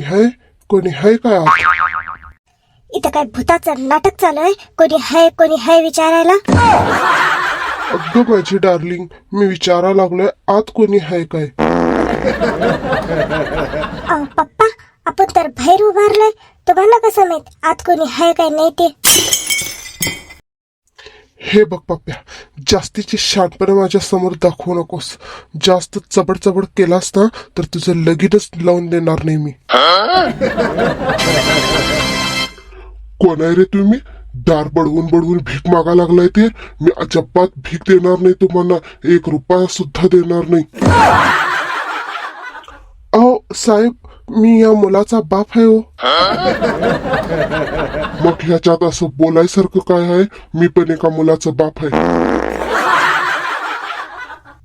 कोणी आहे कोणी काय आत? इथं काय भूताचं नाटक चालू आहे कोणी हाय कोणी हाय विचारायला? अगं माझी डार्लिंग मी विचारा लागलोय आत कोणी आहे काय? अहो पप्पा आपण तर बाहेर उभारलोय. तुम्हाला कसं माहीत आत कोणी हाय काय नाही ते? हे बघ पप्प्या जास्तीची शहाणपणा माझ्यासमोर दाखवू नकोस. जास्त चबड चबड केलास ना तर तुझं लगीनच लावून देणार नाही मी. कोण आहे रे तुम्ही? दार बडवून बडवून भीक मागा लागलाय ते. मी अजिबात भीक देणार नाही तुम्हाला. एक रुपया सुद्धा देणार नाही. अहो साहेब मी या मुलाचा बाप आहे हो. ह्याच्यात असं बोलायसारखं काय आहे? मी पण एका मुलाचा बाप आहे.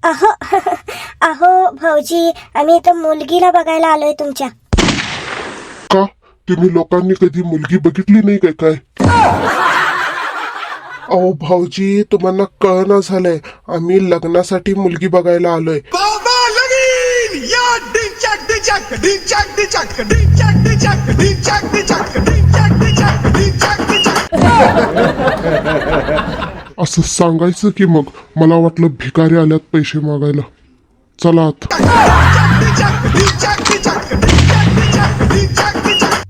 अहो अहो भाऊजी आम्ही इथं मुलगीला बघायला आलोय तुमच्या. का? तुम्ही लोकांनी कधी मुलगी बघितली नाही काय काय? अहो भाऊजी तुम्हाला कळना झालंय. आम्ही लग्नासाठी मुलगी बघायला आलोय. बाबा लगीन! या डिचक डिचक डिचक डिचक डिचक डिचक डिचक डिचक डिचक डिचक असं सांगायचं की मग मला वाटलं भिकारी आल्यात पैसे मागायला. चला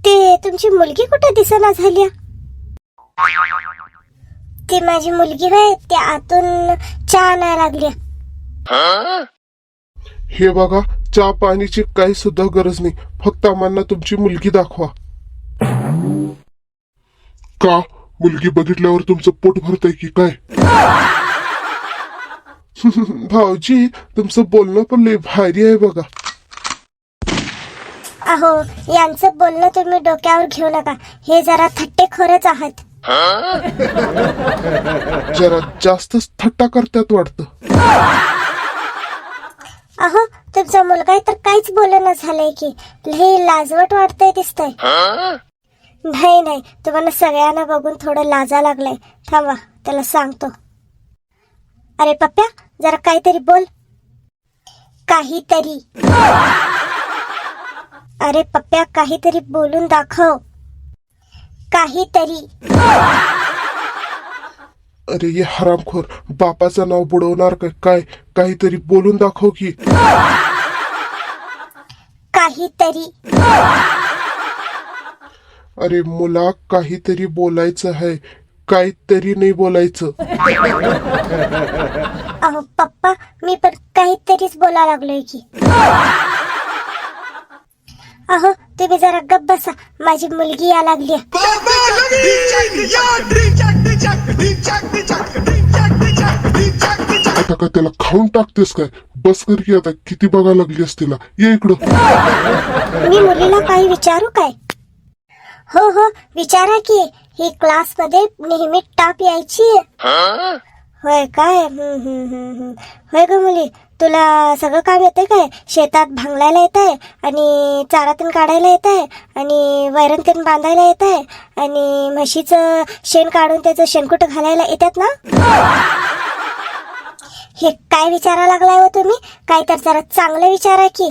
ते तुमची मुलगी कुठे दिसना झाली ती माझी मुलगी आहे त्या आतून चहा आणायला लागली हे बघा चहा पाणीची काही सुद्धा गरज नाही. फक्त आम्हाला तुमची मुलगी दाखवा. का? मुलगी बघितल्यावर तुमचं पोट भरतंय की काय? भाऊजी तुमचं बोलणं पण लय भारी आहे बघा. अहो यांचं बोलणं तुम्ही डोक्यावर घेऊ नका. हे जरा थट्टेखोरच आहात. जरा जास्तच थट्टा करतात वाटतं. अहो तुमचा मुलगा तर काहीच बोलणं झालंय की. लई लाजवट वाटतंय दिसतंय. नाही नाही. तुम्हाला सगळ्यांना बघून थोडं लाजा लागलाय. थांबा त्याला सांगतो. अरे पप्प्या जरा काहीतरी बोल. काहीतरी. अरे पप्प्या काहीतरी बोलून दाखव. काहीतरी. अरे ये हरामखोर. बापाचं नाव बुडवणार काय काय काहीतरी बोलून दाखव की. काहीतरी. अरे मुला काहीतरी बोलायचं आहे. काहीतरी नाही बोलायचं. पप्पा मी पण काहीतरीच बोला लागलोय की. अहो तुम्ही जरा गप बसा. माझी मुलगी या लागली आता का त्याला खाऊन टाकतेस काय? बस कर की आता किती बघा लागली तिला? ये इकडं. मी मुलीला काही विचारू काय? हो हो विचारा की ही क्लासमध्ये नेहमी टाप यायची होय काय? हम्म, हम्म, हम्म, हम्म. होय ग मुली तुला सगळं काम येते काय? शेतात भांगलायला येत आहे आणि चारातून काढायला येत आहे आणि वैरण तेन बांधायला येत आहे आणि म्हशीचं शेण काढून त्याचं शेणकुट घालायला येतात ना? हे काय विचारा लागलाय हो तुम्ही? काय तर जरा चांगलं विचारा की.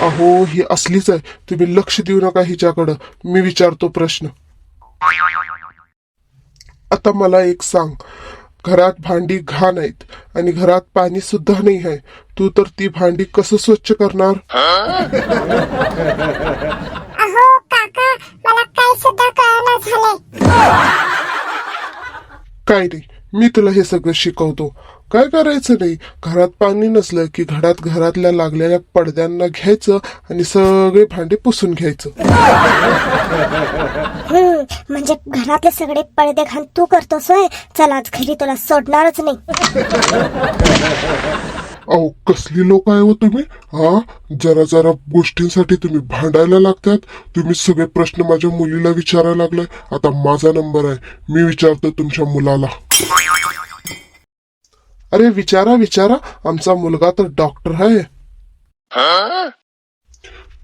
अहो ही असलीच आहे. तुम्ही लक्ष देऊ नका हिच्याकडं. मी विचारतो प्रश्न. आता मला एक सांग. घरात भांडी घाण आहेत आणि घरात पाणी सुद्धा नाही आहे. तू तर ती भांडी कसं स्वच्छ करणार? अहो काका मला काय सुद्धा मी तुला हे सगळं शिकवतो. काय करायचं नाही? घरात पाणी नसलं की घरात घरातल्या लागलेल्या पडद्यांना घ्यायचं आणि सगळे भांडे पुसून घ्यायचं. हम्म म्हणजे घरातले सगळे पडदे घाण तू करतोस होय? चल आज घरी तुला सोडणारच नाही. अहो कसली लोक आहे हो तुम्ही? हा? जरा जरा गोष्टींसाठी तुम्ही भांडायला लागतात. तुम्ही सगळे प्रश्न माझ्या मुलीला विचारायला लागलाय. आता माझा नंबर आहे. मी विचारतो तुमच्या मुलाला. अरे विचारा विचारा. आमचा मुलगा तर डॉक्टर आहे.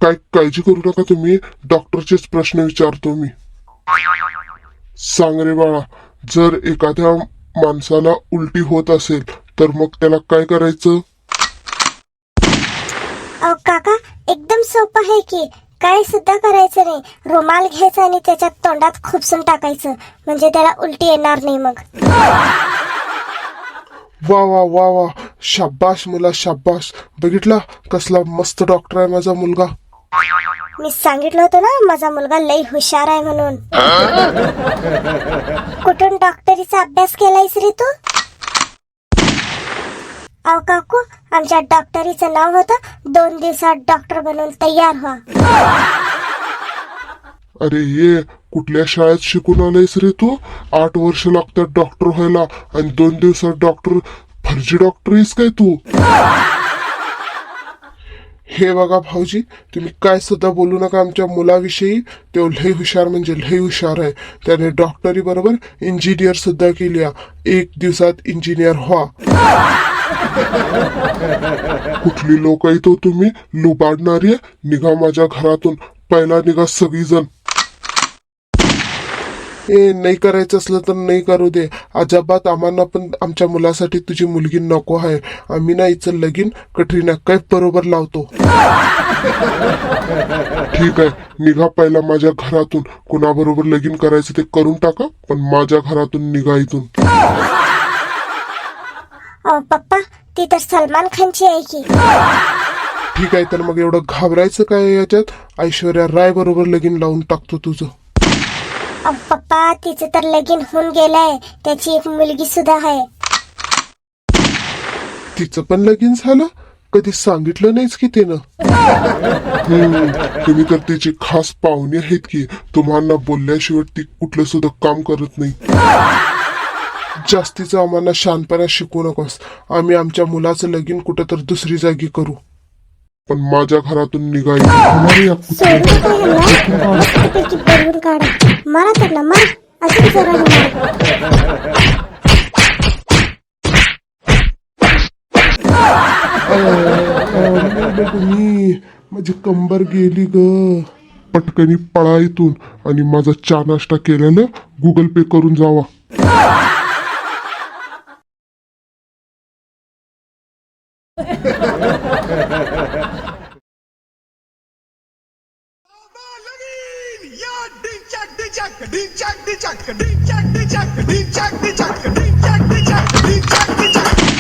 काय काळजी करू नका तुम्ही. डॉक्टरचेच प्रश्न विचारतो मी. सांग रे बाळा जर एखाद्या माणसाला उलटी होत असेल तर मग त्याला काय करायचं? अहो काका एकदम सोपं आहे की. काय सुद्धा करायचं नाही. रुमाल घ्यायचा आणि त्याच्या तोंडात खुपसून टाकायचं. म्हणजे त्याला उलटी येणार नाही मग. वा वा वा वा. शाबाश मुला शाबाश बघितला कसला मस्त डॉक्टर आहे माझा मुलगा. मी सांगितलं होतं ना माझा मुलगा लई हुशार आहे म्हणून. कुठून डॉक्टरीचा अभ्यास केलायस रे तू? अहो काकू आमच्या डॉक्टरीचं नाव होतं दोन दिवसात डॉक्टर बनून तयार व्हा. अरे ये कुठल्या शाळेत शिकून आलायस रे तू? आठ वर्ष लागतात डॉक्टर व्हायला आणि दोन दिवसात डॉक्टर फर्जी डॉक्टर आहेस काय तू? हे बघा भाऊजी तुम्ही काय सुद्धा बोलू नका आमच्या मुलाविषयी. तो लय हुशार म्हणजे लय हुशार आहे. त्याने डॉक्टरी बरोबर इंजिनियर सुद्धा केली एक दिवसात इंजिनियर व्हा. कुठली लोक तो तुम्ही? लुबाडणारी निघा माझ्या घरातून. पहिला निघा सगळीजण. ए नाही करायचं असलं तर नाही करू दे. अजाबात आम्हाला पण आमच्या मुलासाठी तुझी मुलगी नको आहे. आम्ही ना हिचं लगीन. कटरीना काय बरोबर लावतो? ठीक आहे. निघा पहिला माझ्या घरातून. कुणाबरोबर लगीन करायचं ते करून टाका पण माझ्या घरातून निघा इथून. अहो पप्पा ती तर सलमान खानची आहे की. ठीक आहे तर मग एवढं घाबरायचं काय याच्यात? ऐश्वर्या राय बरोबर लगीन लावून टाकतो तुझं. पप्पा तिचं तर लगीन होऊन गेलंय. त्याची एक मुलगी सुद्धा आहे. तिचं पण लगीन झालं? कधी सांगितलं नाहीच की तिनं. हम्म, तुम्ही तर तिची खास पाहुणे आहेत की तुम्हाला बोलल्याशिवाय ती कुठलं सुद्धा काम करत नाही. जास्तीचं आम्हाला शानपणा शिकवू नकोस. आम्ही आमच्या मुलाचं लगीन कुठं तर दुसरी जागी करू. पण माझ्या घरातून निघायचं. ह्यांना. काढा. मारा त्यांना मारा. अशी जरा माझी कंबर गेली ग. पटकनी पळा इथून आणि माझा चहा नाश्ता केलेलं गुगल पे करून जावा या डिंचक डिचक डिंचक डिचक डिंचक डिचक डिंचक डिचक डिंचक डिचक डिचक